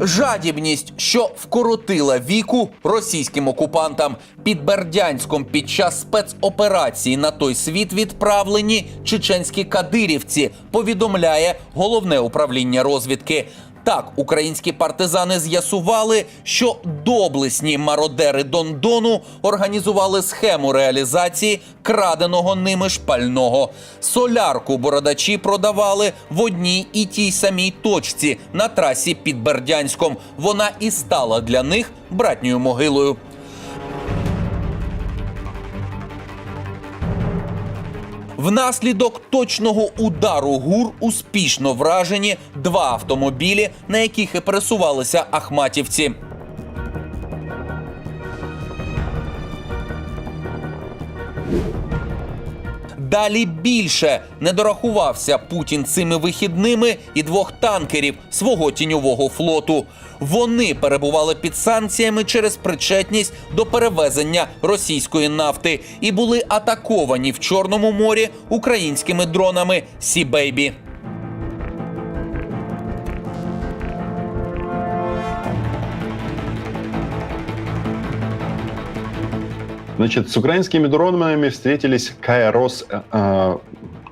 Жадібність, що вкоротила віку російським окупантам під Бердянськом під час спецоперації на той світ відправлені чеченські кадирівці, повідомляє головне управління розвідки. Так, українські партизани з'ясували, що доблесні мародери Дондону організували схему реалізації краденого ними шпального. Солярку бородачі продавали в одній і тій самій точці на трасі під Бердянськом. Вона і стала для них братньою могилою. Внаслідок точного удару гур успішно вражені два автомобілі, на яких і пересувалися ахматівці. Далі більше не дорахувався Путін цими вихідними і двох танкерів свого тіньового флоту. Вони перебували під санкціями через причетність до перевезення російської нафти і були атаковані в Чорному морі українськими дронами Сі-Бейбі. Значит, с украинскими дронами встретились Кайрос э, э,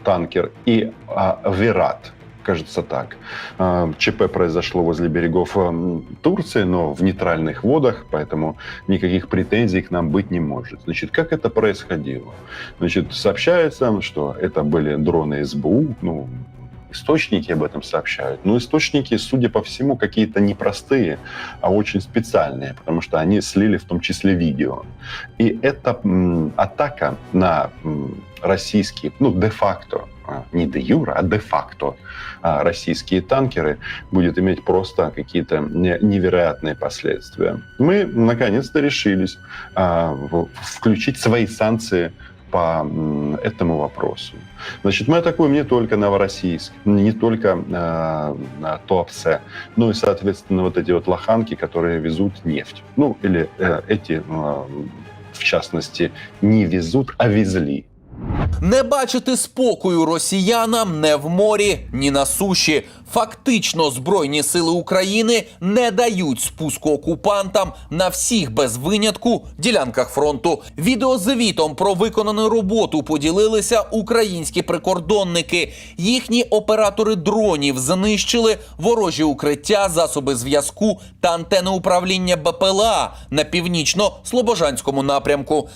танкер и э, Вират. Кажется так. Э, ЧП произошло возле берегов э, Турции, но в нейтральных водах, поэтому никаких претензий к нам быть не может. Значит, как это происходило? Значит, сообщается, что это были дроны СБУ, ну, источники об этом сообщают. Но источники, судя по всему, какие-то непростые, а очень специальные, потому что они слили в том числе видео. И эта м, атака на м, российские, ну, де-факто, а, не де юра, а де-факто а, российские танкеры будет иметь просто какие-то не- невероятные последствия. Мы наконец-то решились а, включить свои санкции по этому вопросу. Значит, мы атакуем не только Новороссийск, не только э, Туапсе, но и, соответственно, вот эти вот лоханки, которые везут нефть. Ну, или э, эти, э, в частности, не везут, а везли. Не бачити спокою росіянам не в морі, ні на суші. Фактично, збройні сили України не дають спуску окупантам на всіх без винятку ділянках фронту. Відеозвітом про виконану роботу поділилися українські прикордонники. Їхні оператори дронів знищили ворожі укриття, засоби зв'язку та антени управління БПЛА на північно-слобожанському напрямку.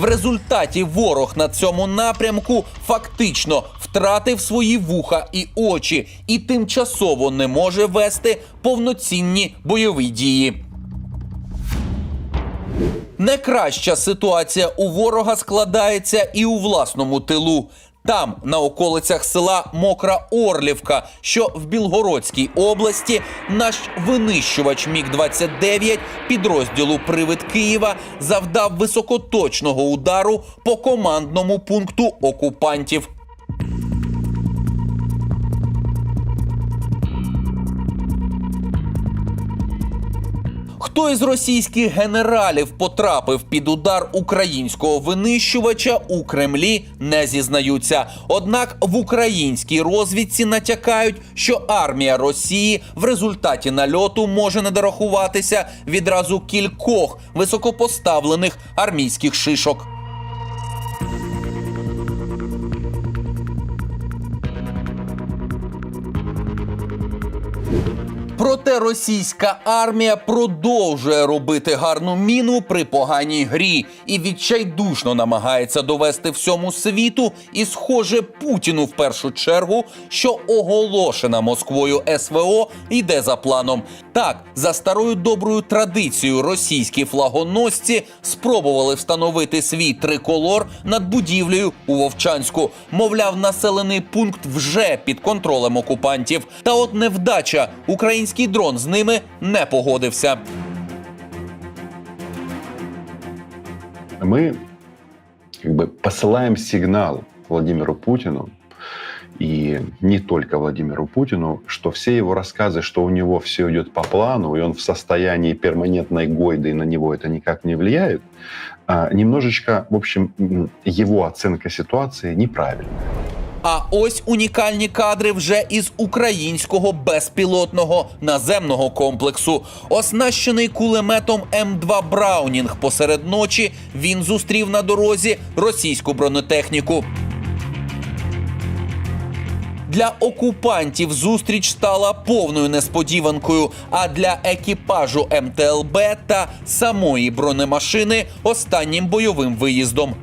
В результаті ворог на цьому напрямку фактично втратив свої вуха і очі і тимчасово не може вести повноцінні бойові дії. Не краща ситуація у ворога складається і у власному тилу. Там, на околицях села Мокра Орлівка, що в Білгородській області, наш винищувач Міг 29 підрозділу Привид Києва завдав високоточного удару по командному пункту окупантів. Хто із російських генералів потрапив під удар українського винищувача у Кремлі, не зізнаються. Однак в українській розвідці натякають, що армія Росії в результаті нальоту може не дорахуватися відразу кількох високопоставлених армійських шишок. Проте російська армія продовжує робити гарну міну при поганій грі і відчайдушно намагається довести всьому світу, і, схоже, Путіну в першу чергу, що оголошена Москвою СВО йде за планом. Так, за старою доброю традицією, російські флагоносці спробували встановити свій триколор над будівлею у Вовчанську. Мовляв, населений пункт вже під контролем окупантів. Та от невдача, український дрон з ними не погодився. Мы как бы посылаем сигнал Владимиру Путину и не только Владимиру Путину, что все его рассказы, что у него все идет по плану, и он в состоянии перманентной гойды, и на него это никак не влияет, а, немножечко, в общем, м, его оценка ситуации неправильная. А ось унікальні кадри вже із українського безпілотного наземного комплексу. Оснащений кулеметом М2 Браунінг посеред ночі він зустрів на дорозі російську бронетехніку. Для окупантів зустріч стала повною несподіванкою. А для екіпажу МТЛБ та самої бронемашини останнім бойовим виїздом.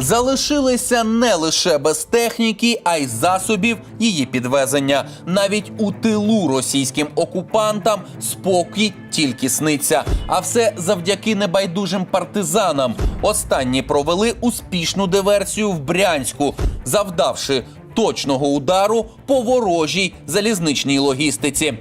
Залишилися не лише без техніки, а й засобів її підвезення. Навіть у тилу російським окупантам спокій тільки сниться. А все завдяки небайдужим партизанам. Останні провели успішну диверсію в Брянську, завдавши точного удару по ворожій залізничній логістиці.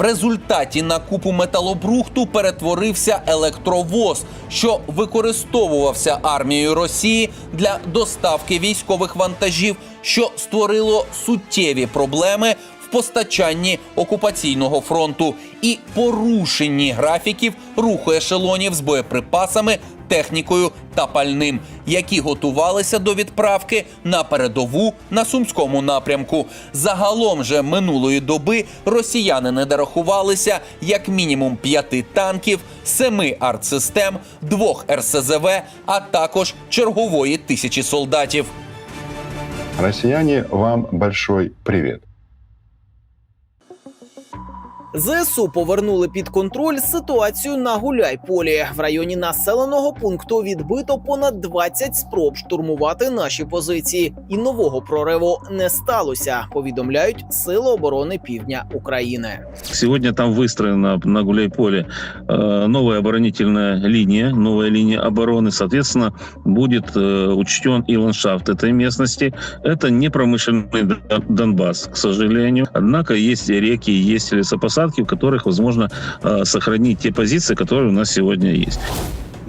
В результаті на купу металобрухту перетворився електровоз, що використовувався армією Росії для доставки військових вантажів, що створило суттєві проблеми постачанні окупаційного фронту і порушенні графіків руху ешелонів з боєприпасами, технікою та пальним, які готувалися до відправки на передову на сумському напрямку. Загалом же минулої доби росіяни не дорахувалися як мінімум п'яти танків, семи артсистем, двох РСЗВ, а також чергової тисячі солдатів. Россияне, вам большой привет. ЗСУ повернули під контроль ситуацію на Гуляйполі. В районі населеного пункту відбито понад 20 спроб штурмувати наші позиції, і нового прориву не сталося. Повідомляють Сили оборони Півдня України. Сегодня там выстроена на Гуляйполе э, новая оборонительная линия, новая линия обороны. Соответственно, будет э, учтен и ландшафт этой местности. Это не промышленный Дон- Донбасс, к сожалению. Однако есть реки, есть лесопосадки, в которых возможно э, сохранить те позиции, которые у нас сегодня есть.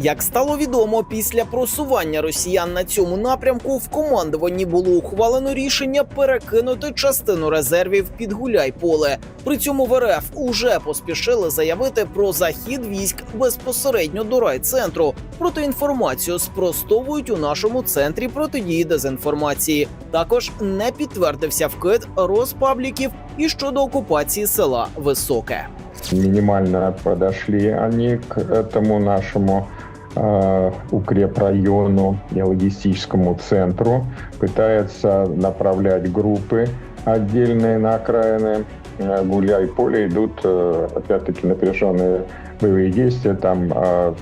Як стало відомо, після просування росіян на цьому напрямку в командуванні було ухвалено рішення перекинути частину резервів під Гуляйполе. При цьому в РФ уже поспішили заявити про захід військ безпосередньо до райцентру. Проте інформацію спростовують у нашому центрі протидії дезінформації. Також не підтвердився вкид розпабліків і щодо окупації села Високе. минимально подошли они к этому нашему э, укрепрайону и логистическому центру, пытаются направлять группы отдельные на окраины э, Гуляй-Поле, идут э, опять-таки напряженные боевые действия, там э,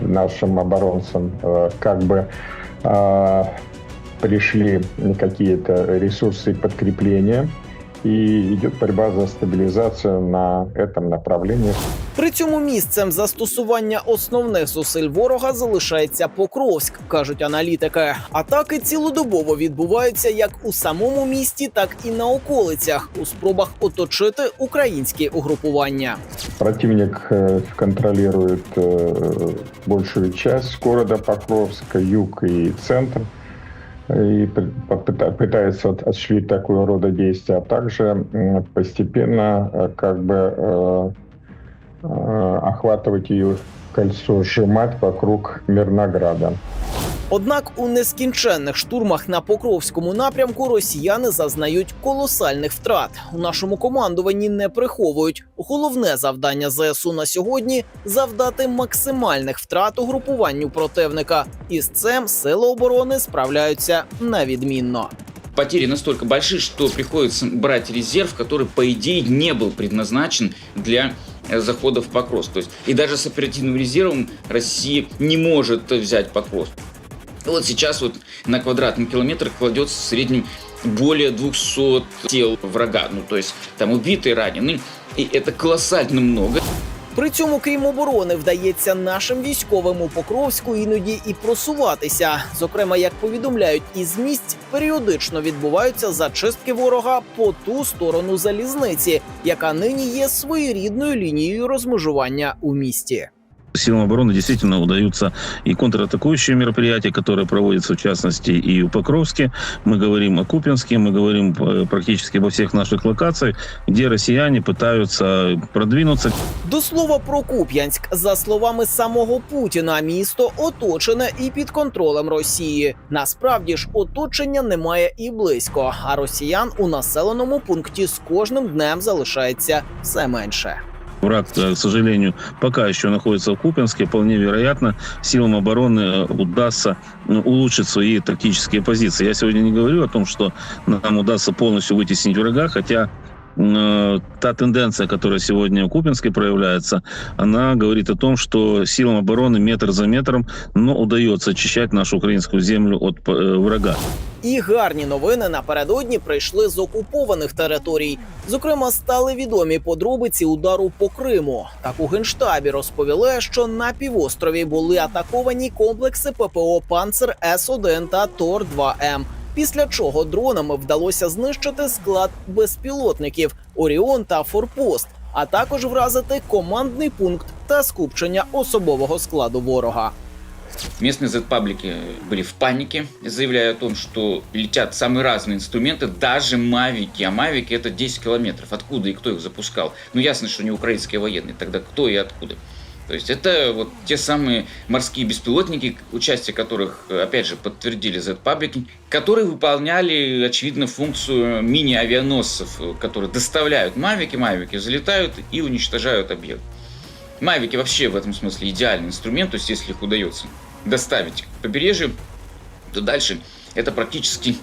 нашим оборонцам э, как бы э, пришли какие-то ресурсы подкрепления, и идет борьба за стабилизацию на этом направлении. При цьому місцем застосування основних зусиль ворога залишається Покровськ, кажуть аналітики. Атаки цілодобово відбуваються як у самому місті, так і на околицях у спробах оточити українські угрупування. Противник э, контролирует э, большую часть города Покровска, юг и центр, и пы- попыта- пытается от- осуществить такого рода действия, а также м, постепенно э, как бы э, э, охватывать ее кольцо, сжимать вокруг Мирнограда. Однак у нескінченних штурмах на Покровському напрямку росіяни зазнають колосальних втрат. У нашому командуванні не приховують. Головне завдання ЗСУ на сьогодні завдати максимальних втрат угрупуванню противника. І з цим сили оборони справляються невідмінно. потери настолько большие, что приходится брать резерв, который, по идее, не был предназначен для э, захода в Покровск. То есть, и даже с оперативным резервом Россия не может э, взять Покровск. Вот сейчас вот на квадратный километр кладется в среднем более 200 тел врага. Ну, то есть там убитые, ранены. И это колоссально много. При цьому, крім оборони, вдається нашим військовим у Покровську іноді і просуватися. Зокрема, як повідомляють із місць, періодично відбуваються зачистки ворога по ту сторону залізниці, яка нині є своєрідною лінією розмежування у місті Силам обороны действительно удаются и контратакующие мероприятия, которые проводятся, в частности, и в Покровске. Мы говорим о Купинске, мы говорим э, практически во всех наших локациях, где россияне пытаются продвинуться. До слова про Куп'янськ, за словами самого Путіна, місто оточене і під контролем Росії. Насправді ж оточення немає і близько, а росіян у населеному пункті з кожним днем залишається все менше. Враг, э, к сожалению, пока еще находится в Купинске. Вполне вероятно, силам обороны э, удастся ну, улучшить свои тактические позиции. Я сегодня не говорю о том, что нам удастся полностью вытеснить врага, хотя э, та тенденция, которая сегодня в Купинске проявляется, она говорит о том, что силам обороны метр за метром, но удается очищать нашу украинскую землю от врага. І гарні новини напередодні прийшли з окупованих територій. Зокрема, стали відомі подробиці удару по Криму. Так у генштабі розповіли, що на півострові були атаковані комплекси ППО Панцер С 1 та Тор 2 М. Після чого дронами вдалося знищити склад безпілотників Оріон та Форпост, а також вразити командний пункт та скупчення особового складу ворога. Местные Z-паблики были в панике, заявляя о том, что летят самые разные инструменты, даже мавики. А мавики это 10 километров. Откуда и кто их запускал? Ну, ясно, что не украинские военные. Тогда кто и откуда? То есть это вот те самые морские беспилотники, участие которых, опять же, подтвердили Z-паблики, которые выполняли, очевидно, функцию мини-авианосцев, которые доставляют мавики, мавики взлетают и уничтожают объект. Мавики вообще в этом смысле идеальный инструмент, то есть если их удается доставить к побережью, то дальше это практически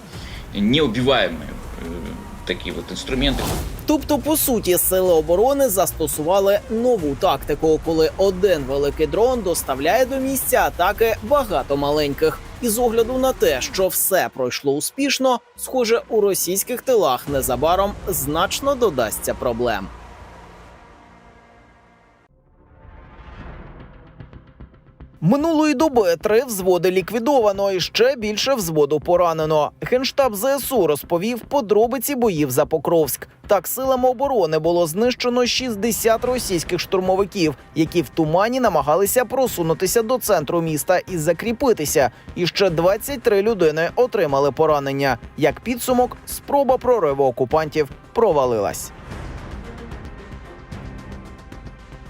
неубиваемые э, такие вот инструменты. Тобто, по суті, сили оборони застосували нову тактику, коли один великий дрон доставляє до місця атаки багато маленьких. І з огляду на те, що все пройшло успішно, схоже, у російських тилах незабаром значно додасться проблем. Минулої доби три взводи ліквідовано і ще більше взводу поранено. Генштаб ЗСУ розповів подробиці боїв за Покровськ. Так, силами оборони було знищено 60 російських штурмовиків, які в тумані намагалися просунутися до центру міста і закріпитися. І ще 23 людини отримали поранення. Як підсумок, спроба прориву окупантів провалилась.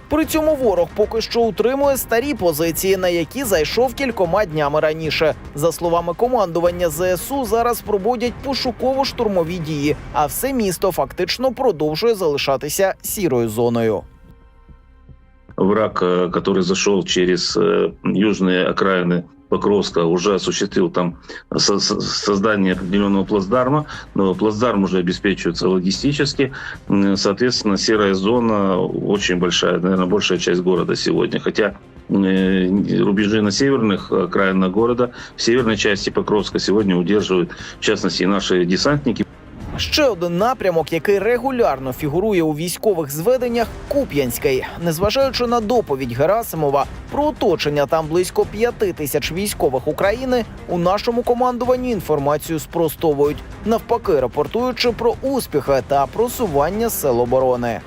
При цьому ворог поки що утримує старі позиції, на які зайшов кількома днями раніше. За словами командування ЗСУ, зараз проводять пошуково-штурмові дії, а все місто фактично продовжує залишатися сірою зоною. Враг, э, который зашел через э, южные окраины Покровска, уже осуществил там со- со- создание определенного плацдарма, но плацдарм уже обеспечивается логистически. Соответственно, серая зона очень большая, наверное, большая часть города сегодня. Хотя э, рубежи на северных окраинах города, в северной части Покровска сегодня удерживают, в частности, наши десантники. Ще один напрямок, який регулярно фігурує у військових зведеннях Куп'янський. Незважаючи на доповідь Герасимова про оточення там близько п'яти тисяч військових України, у нашому командуванні інформацію спростовують, навпаки, рапортуючи про успіхи та просування сил оборони.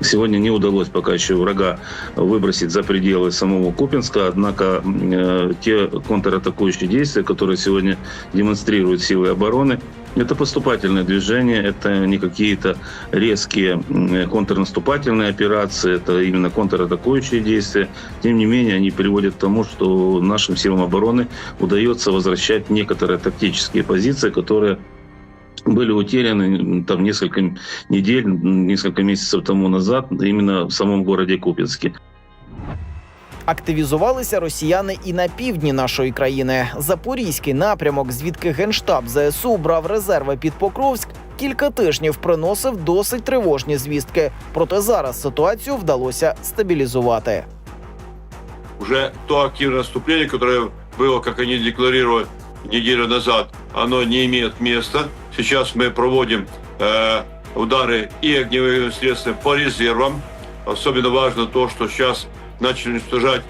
Сегодня не удалось пока еще врага выбросить за пределы самого Купинска, однако э, те контратакующие действия, которые сегодня демонстрируют силы обороны, это поступательное движение, это не какие-то резкие контрнаступательные операции, это именно контратакующие действия. Тем не менее, они приводят к тому, что нашим силам обороны удается возвращать некоторые тактические позиции, которые были утеряны там несколько недель, несколько месяцев тому назад именно в самом городе Купинске. Активізувалися росіяни і на півдні нашої країни. Запорізький напрямок, звідки генштаб ЗСУ брав резерви під Покровськ, кілька тижнів приносив досить тривожні звістки. Проте зараз ситуацію вдалося стабілізувати. уже то активное наступление, которое было, как они декларировали неделю назад, оно не имеет места. Сейчас мы проводим э, удары и огневыми средствами по резервам. Особенно важно то, что сейчас начали уничтожать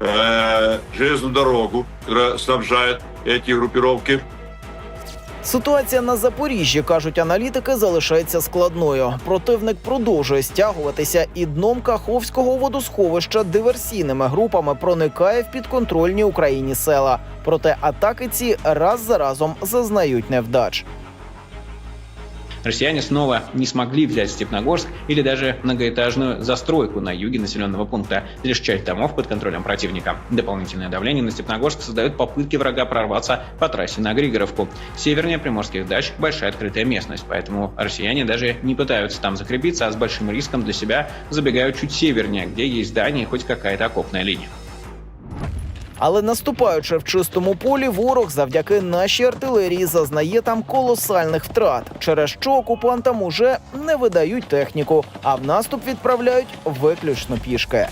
э, железную дорогу, которая снабжает эти группировки. Ситуація на Запоріжжі, кажуть аналітики, залишається складною. Противник продовжує стягуватися і дном Каховського водосховища диверсійними групами проникає в підконтрольні Україні села. Проте атаки ці раз за разом зазнають невдач. Россияне снова не смогли взять Степногорск или даже многоэтажную застройку на юге населенного пункта. Лишь часть домов под контролем противника. Дополнительное давление на Степногорск создает попытки врага прорваться по трассе на Григоровку. Севернее Приморских дач большая открытая местность, поэтому россияне даже не пытаются там закрепиться, а с большим риском для себя забегают чуть севернее, где есть здание и хоть какая-то окопная линия. Але наступаючи в чистому полі, ворог завдяки нашій артилерії зазнає там колосальних втрат, через що окупантам уже не видають техніку, а в наступ відправляють виключно пішки.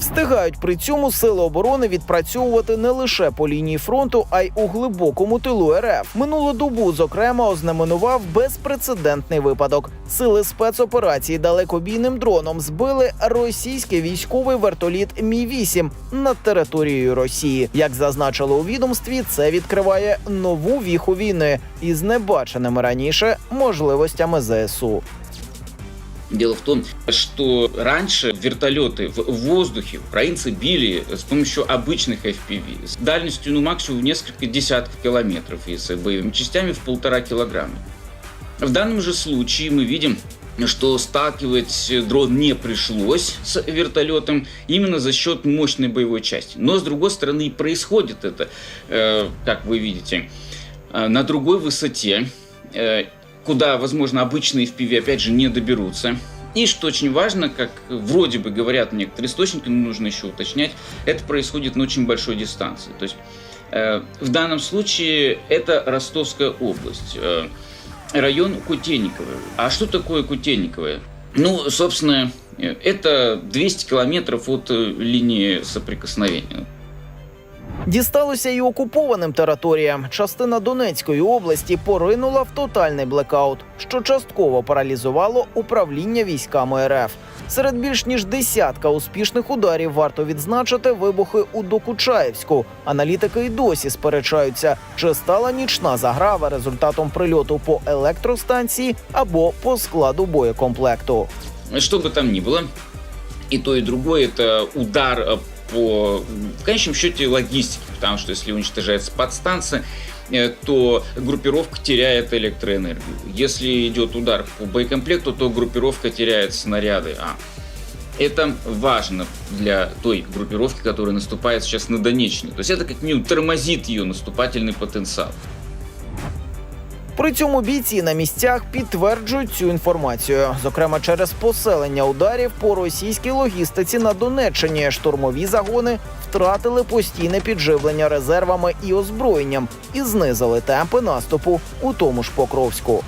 Встигають при цьому сили оборони відпрацьовувати не лише по лінії фронту, а й у глибокому тилу РФ. Минулу добу, зокрема, ознаменував безпрецедентний випадок. Сили спецоперації далекобійним дроном збили російський військовий вертоліт Мі 8 над територією Росії. Як зазначили у відомстві, це відкриває нову віху війни із небаченими раніше можливостями ЗСУ. Дело в том, что раньше вертолеты в воздухе украинцы били с помощью обычных FPV с дальностью ну, максимум в несколько десятков километров и с боевыми частями в полтора килограмма. В данном же случае мы видим, что сталкивать дрон не пришлось с вертолетом именно за счет мощной боевой части. Но с другой стороны и происходит это, э, как вы видите, э, на другой высоте, э, куда, возможно, обычные FPV опять же не доберутся. И что очень важно, как вроде бы говорят некоторые источники, но нужно еще уточнять, это происходит на очень большой дистанции. То есть э, в данном случае это Ростовская область, э, район Кутейниково. А что такое Кутейниково? Ну, собственно, э, это 200 километров от э, линии соприкосновения. Дісталося й окупованим територіям. Частина Донецької області поринула в тотальний блекаут, що частково паралізувало управління військами РФ. Серед більш ніж десятка успішних ударів варто відзначити вибухи у Докучаєвську. Аналітики й досі сперечаються, чи стала нічна заграва результатом прильоту по електростанції або по складу боєкомплекту. Что бы там ни было, и то, и другое это удар э, по, в конечном счете, логистике, потому что если уничтожается подстанция, э, то группировка теряет электроэнергию. Если идет удар по боекомплекту, то группировка теряет снаряды. А это важно для той группировки, которая наступает сейчас на Донеччине. То есть это как минимум тормозит ее наступательный потенциал. При цьому бійці на місцях підтверджують цю інформацію. Зокрема, через поселення ударів по російській логістиці на Донеччині штурмові загони втратили постійне підживлення резервами і озброєнням і знизили темпи наступу у тому ж Покровську.